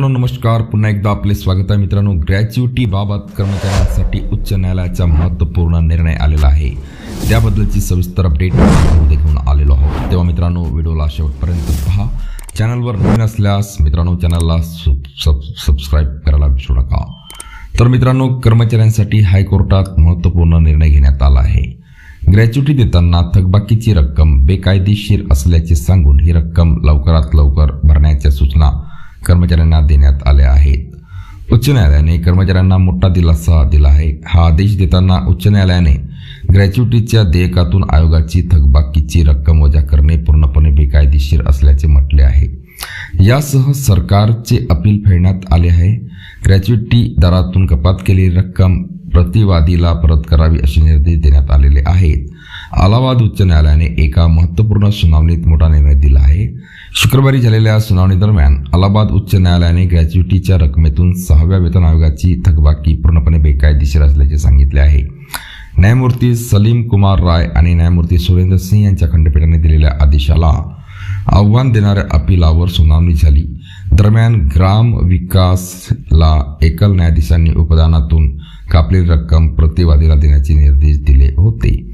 मित्रांनो नमस्कार. पुन्हा एकदा आपले स्वागत आहे मित्रांनो. ग्रॅच्युटी बाबत कर्मचाऱ्यांसाठी उच्च न्यायालयाचा महत्त्वपूर्ण निर्णय आलेला आहे. त्याबद्दलची सविस्तर अपडेट घेऊन आलेलो आहोत. तेव्हा मित्रांनो व्हिडिओला शेवटपर्यंत पहा. चॅनलवर नवीन असल्यास मित्रांनो चॅनलला सब सब सबस्क्राईब करायला विसरू नका. तर मित्रांनो कर्मचाऱ्यांसाठी हायकोर्टात महत्त्वपूर्ण निर्णय घेण्यात आला आहे. ग्रॅच्युटी देताना थकबाकीची रक्कम बेकायदेशीर असल्याचे सांगून ही रक्कम लवकरात लवकर भरण्याच्या सूचना कर्मचाऱ्यांना देण्यात आले आहेत. उच्च न्यायालयाने कर्मचाऱ्यांना मोठा दिलासा दिला आहे. हा आदेश देताना उच्च न्यायालयाने ग्रॅच्युटीच्या देयकातून आयोगाची थकबाकीची रक्कम वजा करणे पूर्णपणे बेकायदेशीर असल्याचे म्हटले आहे. यासह सरकारचे अपील फेडण्यात आले आहे. ग्रॅच्युटी दरातून कपात केलेली रक्कम प्रतिवादीला परत करावी असे निर्देश देण्यात आलेले आहेत. अलाहाबाद उच्च न्यायालयाने एका महत्त्वपूर्ण सुनावणीत मोठा निर्णय दिला आहे. शुक्रवारी झालेल्या सुनावणीदरम्यान अलाहाबाद उच्च न्यायालयाने ग्रॅच्युटीच्या रकमेतून सहाव्या वेतन आयोगाची थकबाकी पूर्णपणे बेकायदेशीर असल्याचे सांगितले आहे. न्यायमूर्ती सलीम कुमार राय आणि न्यायमूर्ती सुरेंद्र सिंह यांच्या खंडपीठाने दिलेल्या आदेशाला आव्हान देणाऱ्या अपिलावर सुनावणी झाली. दरम्यान ग्राम विकासला एकल न्यायाधीशांनी उपदानातून कापलेली रक्कम प्रतिवादीला देण्याचे निर्देश दिले होते.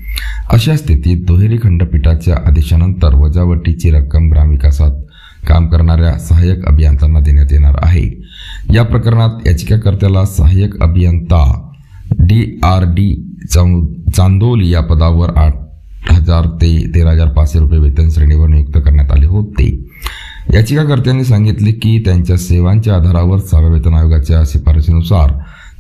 अशा स्थितीत दुहेरी खंडपीठाच्या आदेशानंतर वजावटीची रक्कम ग्रामविकासात काम करणाऱ्या सहाय्यक अभियंत्यांना देण्यात येणार आहे. या प्रकरणात याचिकाकर्त्याला सहाय्यक अभियंता डी आर डी चांदोली या पदावर आठ हजार ते तेरा हजार पाचशे रुपये वेतन श्रेणीवर नियुक्त करण्यात आले होते. याचिकाकर्त्यांनी सांगितले की त्यांच्या सेवांच्या आधारावर सहाव्या वेतन आयोगाच्या शिफारशीनुसार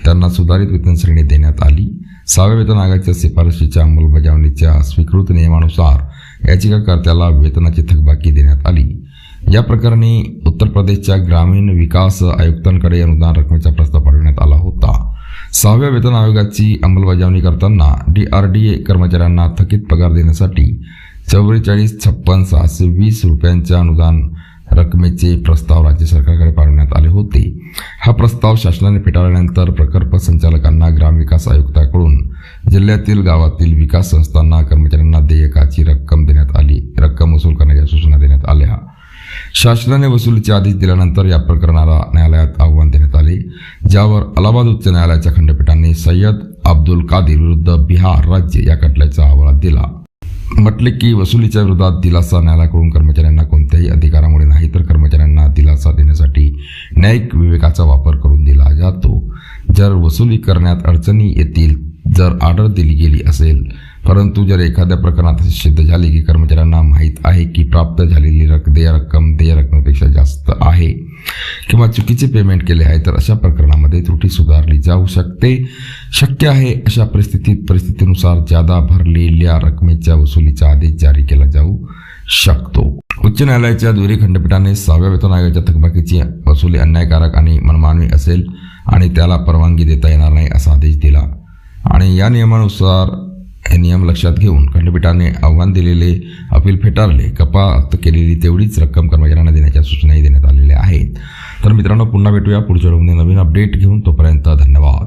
त्यांना सुधारित वेतन श्रेणी देण्यात आली. सहाव्या वेतन आयोगाच्या शिफारशीच्या अंमलबजावणीच्या स्वीकृत नियमानुसार याचिकाकर्त्याला वेतनाची थकबाकी देण्यात आली. या प्रकरणी उत्तर प्रदेशच्या ग्रामीण विकास आयुक्तांकडे अनुदान रकमेचा प्रस्ताव पाठवण्यात आला होता. सहाव्या वेतन आयोगाची अंमलबजावणी करताना डी आर डी ए कर्मचाऱ्यांना थकीत पगार देण्यासाठी चौवेचाळीस छप्पन सहाशे वीस रुपयांच्या अनुदान रकमेचे प्रस्ताव राज्य सरकारकडे पाठवण्यात आले होते. हा प्रस्ताव शासनाने फेटाळल्यानंतर प्रकल्प संचालकांना ग्रामविकास आयुक्त जिल्ह्यातील गावातील विकास संस्थांना कर्मचाऱ्यांना देयकाची रक्कम देण्यात आली. रक्कम वसूल करण्याच्या सूचना देण्यात आल्या. शासनाने वसुलीचे आदेश दिल्यानंतर या प्रकरणाला न्यायालयात आव्हान देण्यात आले. ज्यावर अलाहाबाद उच्च न्यायालयाच्या खंडपीठाने सय्यद अब्दुल कादिर विरुद्ध बिहार राज्य या खटल्याचा अहवाल दिला. म्हटले की वसुलीच्या विरोधात दिलासा न्यायालयाकडून कर्मचाऱ्यांना कोणत्याही अधिकारामुळे नाही तर कर्मचाऱ्यांना दिलासा देण्यासाठी न्यायिक विवेकाचा वापर करून दिला जातो. जर वसुली करण्यात अडचणी येतील जर ऑर्डर दिली गेली असेल परंतु जर एखाद्या प्रकरणात असे सिद्ध झाले की कर्मचाऱ्यांना माहीत आहे की प्राप्त झालेली रक देय रक्कम देय रकमेपेक्षा जास्त आहे किंवा चुकीचे पेमेंट केले आहे तर अशा प्रकरणामध्ये त्रुटी सुधारली जाऊ शकते. शक्य आहे अशा परिस्थितीत परिस्थितीनुसार जादा भरलेल्या रकमेच्या वसुलीचा आदेश जारी केला जाऊ शकतो. उच्च न्यायालयाच्या दुहेरी खंडपीठाने सहाव्या वेतन आयोगाच्या थकबाकीची वसुली अन्यायकारक आणि मनमानवी असेल आणि त्याला परवानगी देता येणार नाही असा आदेश दिला आणि या नियमानुसार हे नियम लक्षात घेऊन खंडपीठाने आव्हान दिलेले अपील फेटाळले कपात केलेली तेवढीच रक्कम कर्मचाऱ्यांना देण्याच्या सूचनाही देण्यात आलेल्या आहेत. तर मित्रांनो पुन्हा भेटूया पुढच्या व्हिडिओमध्ये नवीन अपडेट घेऊन. तोपर्यंत धन्यवाद.